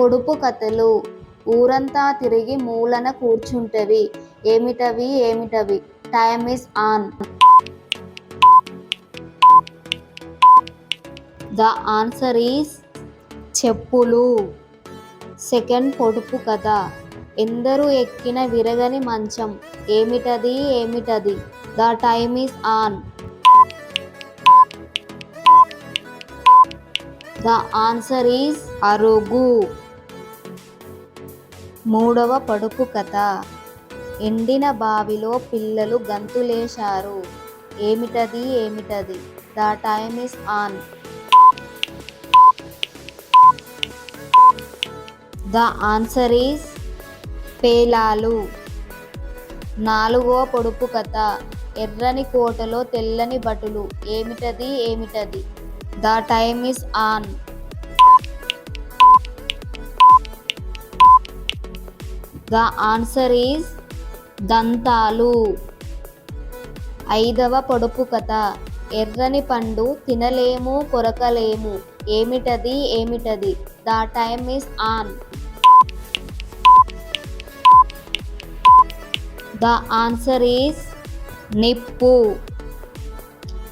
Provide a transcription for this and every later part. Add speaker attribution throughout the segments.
Speaker 1: పొడుపు కథలు. ఊరంతా తిరిగి మూలన కూర్చుంటవి. ఏమిటవి? ఏమిటవి? Time is on. The answer is చెప్పులు. సెకండ్ పొడుపు కథ. ఎందరూ ఎక్కిన విరగని మంచం. ఏమిటది? ఏమిటది? The time is on. The answer is అరుగు. మూడవ పడుపు కథ. ఎండిన బావిలో పిల్లలు గంతులేశారు. ఏమిటది ఏమిటది? The time is on. The answer is పేలాలు. నాలుగవ పొడుపు కథ. ఎర్రని కోటలో తెల్లని బటులు. ఏమిటది ఏమిటది? The time is on. The answer is దంతాలు. ఐదవ పొడుపు కథ. ఎర్రని పండు తినలేము కొరకలేము. ఏమిటది ఏమిటది? The time is on. The answer is నిప్పు.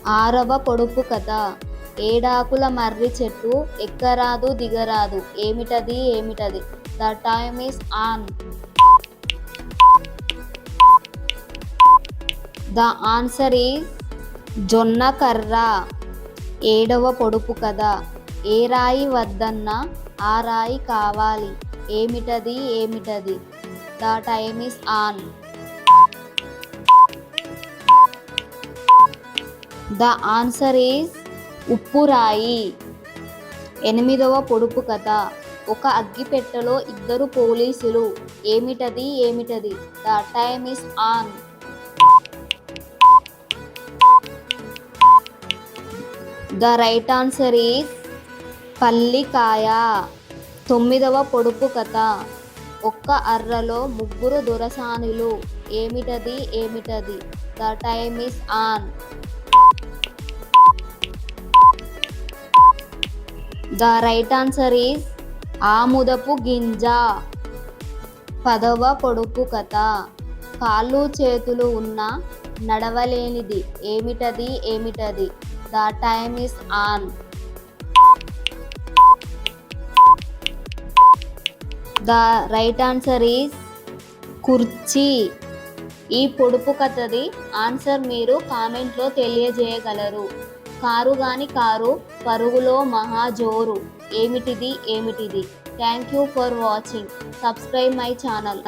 Speaker 1: ఆరవ పొడుపు కథ. ఏడాకుల మర్రి చెట్టు ఎక్కరాదు దిగరాదు. ఏమిటది ఏమిటది? The time is on the answer is జొన్న కర్ర ఏడవ పొడుపు కదా ఏ రాయి వద్దన్నా ఆ రాయి కావాలి. ఏమిటది ఏమిటది? The time is on the answer is ఉప్పు రాయి. ఎనిమిదవ పొడుపు కథ. ఒక అగ్గిపెట్టెలో ఇద్దరు పోలీసులు. ఏమిటది? ఏమిటది? The time is on the right answer is పల్లికాయ. తొమ్మిదవ పొడుపు కథ. ఒక్క అర్రలో ముగ్గురు దొరసానులు. ఏమిటది? ఏమిటది? The time is on the right answer is ఆముదపు గింజ పదవ పొడుపు కథ. కాళ్ళు చేతులు ఉన్న నడవలేనిది. ఏమిటది ఏమిటది? The time is on. The right answer is కుర్చీ. ఈ పొడుపు కథది ఆన్సర్ మీరు కామెంట్లో తెలియజేయగలరు. కారు గాని కారు పరుగులో మహాజోరు ఏమిటిది ఏమిటిది? Thank you for watching subscribe my channel